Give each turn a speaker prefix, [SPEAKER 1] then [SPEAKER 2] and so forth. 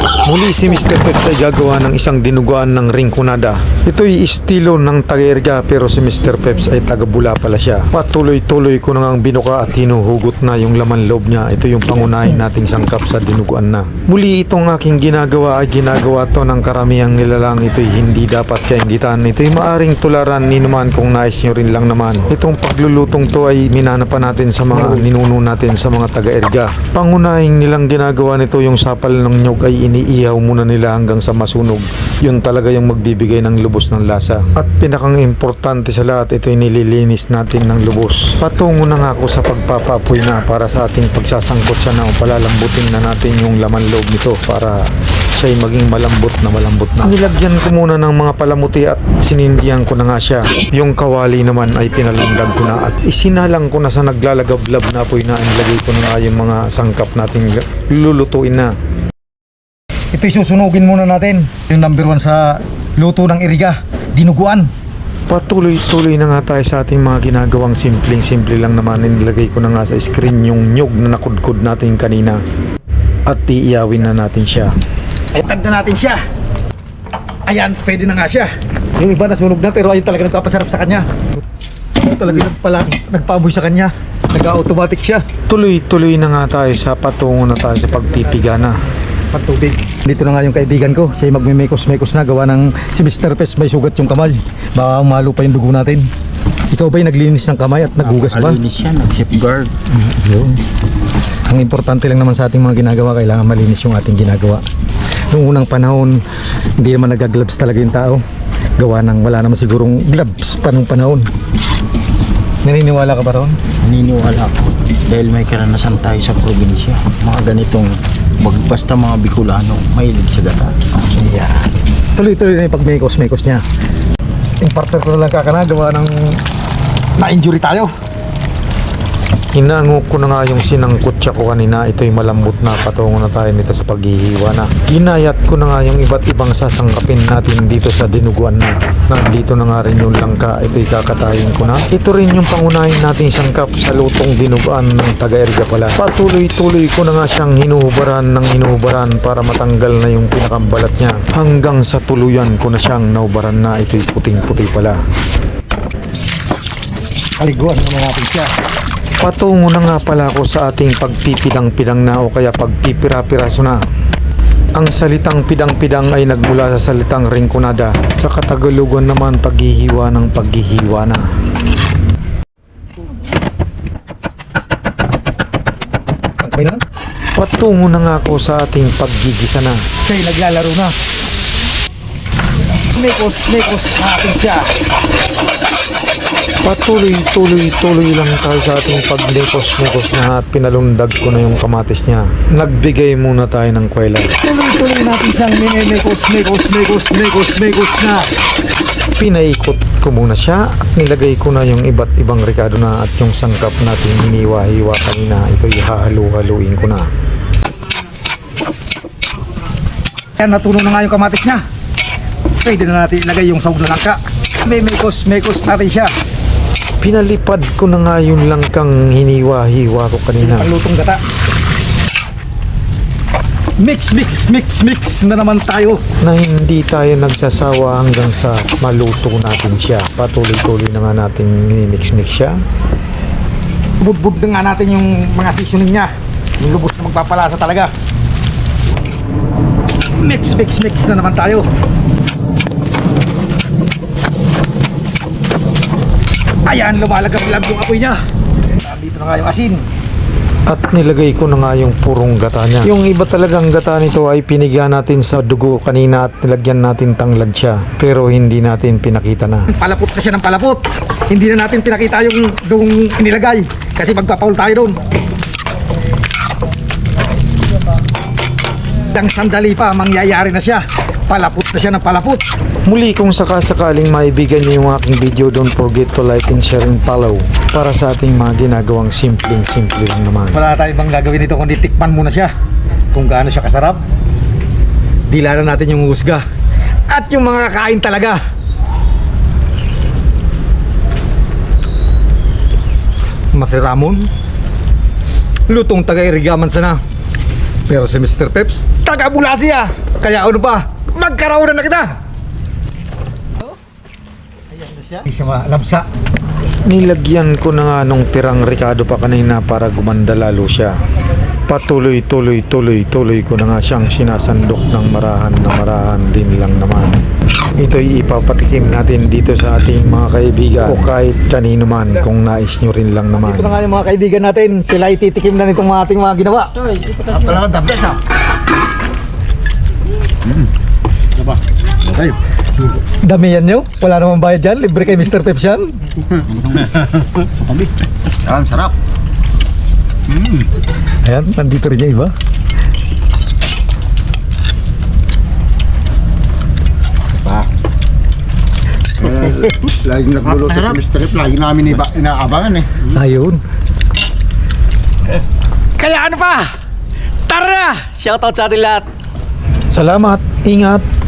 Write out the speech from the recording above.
[SPEAKER 1] Muli si Mr. Peps ay gagawa ng isang dinuguan ng ringkunada. Ito'y estilo ng taga pero si Mr. Peps ay taga Bula pala siya. Patuloy-tuloy ko na ngang binuka at hinuhugot na yung laman loob niya. Ito yung pangunahin nating sangkap sa dinuguan na. Muli itong aking ginagawa ay ginagawa to ng karamihang nilalang. Ito'y hindi dapat kaingitan. Ito'y maaring tularan ni naman kung nais nyo rin lang naman. Itong paglulutong to ay minana pa natin sa mga ninuno natin sa mga taga-erga. Pangunahing nilang ginagawa nito yung sapal ng nyog ay iniihaw muna nila hanggang sa masunog. Yun talaga yung magbibigay ng lubos ng lasa. At pinakang importante sa lahat, ito ay nililinis natin ng lubos. Patungo na nga ako sa pagpapapoy na para sa ating pagsasangkot siya na palalambutin na natin yung laman loob nito para siya'y maging malambot na malambot na. Nilagyan ko muna ng mga palamuti at sinindihan ko na nga siya. Yung kawali naman ay pinalundag ko na at isinalang ko na sa naglalagablab na apoy na nilagay ko na nga yung mga sangkap nating lulutuin na.
[SPEAKER 2] Ito'y susunugin muna natin. Yung number one sa luto ng iriga, dinuguan.
[SPEAKER 1] Patuloy-tuloy na nga tayo sa ating mga ginagawang simpleng-simple lang naman nilagay ko na nga sa screen yung nyog na nakudkod natin kanina at iiyawin na natin siya.
[SPEAKER 2] Ay, tag na natin siya. Ayan, pwede na nga siya. Yung iba nasunog na pero ayun talaga nagpapasarap sa kanya. Talaga nagpala, nagpaboy sa kanya. Nag-automatic siya.
[SPEAKER 1] Tuloy-tuloy na nga tayo sa patungo na tayo sa pagpipiga na.
[SPEAKER 2] Pagtubig. Dito na nga yung kaibigan ko. Siya magmimekos-mekos na. Gawa ng si Mr. Pets may sugat yung kamay. Baka umalo pa yung dugo natin. Ikaw ba'y naglinis ng kamay at naghugas ba?
[SPEAKER 3] Alinis siya, nag-safeguard.
[SPEAKER 2] Yun. Ang importante lang naman sa ating mga ginagawa, kailangan malinis yung ating ginagawa. Noong unang panahon, hindi naman nag-gloves talaga yung tao. Gawa ng wala naman sigurong gloves pa nung panahon. Naniniwala ka ba ron?
[SPEAKER 3] Naniniwala ako. Dahil may karanasan tayo sa probinsya. Mga ganitong, wag basta mga Bicolano, mahilig sa gata.
[SPEAKER 2] Yeah. Tuloy-tuloy na yung pag-mekos-mekos niya. Yung partner ko na lang kakana, gawa ng na-injury tayo.
[SPEAKER 1] Hinango ko na nga yung sinangkot siya ko kanina. Ito'y malambot na patungo na tayo nito sa paghihiwa na. Ginayat ko na nga yung iba't ibang sasangkapin natin dito sa dinuguan na. Nandito na nga rin yung langka. Ito'y kakatayin ko na. Ito rin yung pangunahin nating sangkap sa lutong dinuguan ng taga-erga pala. Patuloy-tuloy ko na nga siyang hinuhubaran ng hinuhubaran para matanggal na yung pinakambalat niya. Hanggang sa tuluyan ko na siyang naubaran na. Ito'y puting-puti pala.
[SPEAKER 2] Paliguan naman natin siya.
[SPEAKER 1] Patungo na nga pala ako sa ating pagpipidang-pidang na o kaya pagpipira-piraso na. Ang salitang pidang-pidang ay nagmula sa salitang ringkunada. Sa Katagalugan naman paghihiwa ng paghihiwa na. Patungo na nga ako sa ating paggigisa na.
[SPEAKER 2] Siya'y naglalaro na. Mekos, mekos natin siya.
[SPEAKER 1] Patuloy-tuloy-tuloy lang tayo sa ating paglekos-lekos na at pinalundag ko na yung kamatis niya. Nagbigay muna tayo ng kwela.
[SPEAKER 2] Tuloy-tuloy natin siyang mekos na.
[SPEAKER 1] Pinaikot ko muna siya at nilagay ko na yung iba't ibang rekado na at yung sangkap natin hiniwa-hiwa kanina. Ito ihahalu-haluin ko na.
[SPEAKER 2] Yan, natunog na nga yung kamatis niya. Pwede na natin ilagay yung sahog na langka. May mekos, mekos natin siya.
[SPEAKER 1] Pinalipad ko na nga yung langkang hiniwa-hiwa ko kanina.
[SPEAKER 2] Ang lutong gata. Mix, mix, mix, mix na naman tayo.
[SPEAKER 1] Na hindi tayo nagsasawa hanggang sa maluto natin siya. Patuloy-tuloy na nga natin minimix-mix siya.
[SPEAKER 2] Budbud na nga natin yung mga seasoning niya. Yung lubos na magpapalasa talaga. Mix, mix, mix na naman tayo. Ayan, lumalagab-lab yung apoy niya. Dito na nga yung asin.
[SPEAKER 1] At nilagay ko na nga yung purong gata niya. Yung iba talagang gata nito ay pinigya natin sa dugo kanina at nilagyan natin tanglad siya. Pero hindi natin pinakita na.
[SPEAKER 2] Palapot kasi ng palapot. Hindi na natin pinakita yung dung inilagay. Kasi magpapaul tayo doon. Ang sandali pa, mangyayari na siya. Palapot na siya ng palapot.
[SPEAKER 1] Muli kung sakasakaling maibigan niyo yung aking video, don't forget to like and share and follow para sa ating mga ginagawang simpleng-simple lang naman.
[SPEAKER 2] Wala tayo bang gagawin dito kundi tikman muna siya. Kung gaano siya kasarap. Dila na natin yung husga. At yung mga kain talaga. Masiramon. Lutong taga-irigaman sana. Pero si Mr. Peps, taga-bula siya. Kaya ano ba, magkaroon na kita. Hindi siya malamsa.
[SPEAKER 1] Nilagyan ko na nga nung tirang Ricardo pa kanina para gumanda lalo siya. Patuloy, tuloy, tuloy, tuloy ko na nga siyang sinasandok ng marahan na marahan din lang naman. Ito'y ipapatikim natin dito sa ating mga kaibigan o kahit kanino man kung nais nyo rin lang naman.
[SPEAKER 2] Ito na nga yung mga kaibigan natin. Sila ititikim na nitong mga ating mga ginawa.
[SPEAKER 4] At talaga the best ha. Mm. Diba? Ay,
[SPEAKER 2] Dami yan nyo. Wala namang bayad dyan. Libre kay Mr. Peps yan.
[SPEAKER 4] yan, sarap.
[SPEAKER 2] Ayan, nandito rin yung iba.
[SPEAKER 4] Pa. Eh, laging nagluluto si Mr. Rip, lagi namin iba, inaabangan eh.
[SPEAKER 2] Ayun.
[SPEAKER 5] Kaya ano pa? Tara na! Shoutout sa ating lahat!
[SPEAKER 1] Salamat, ingat!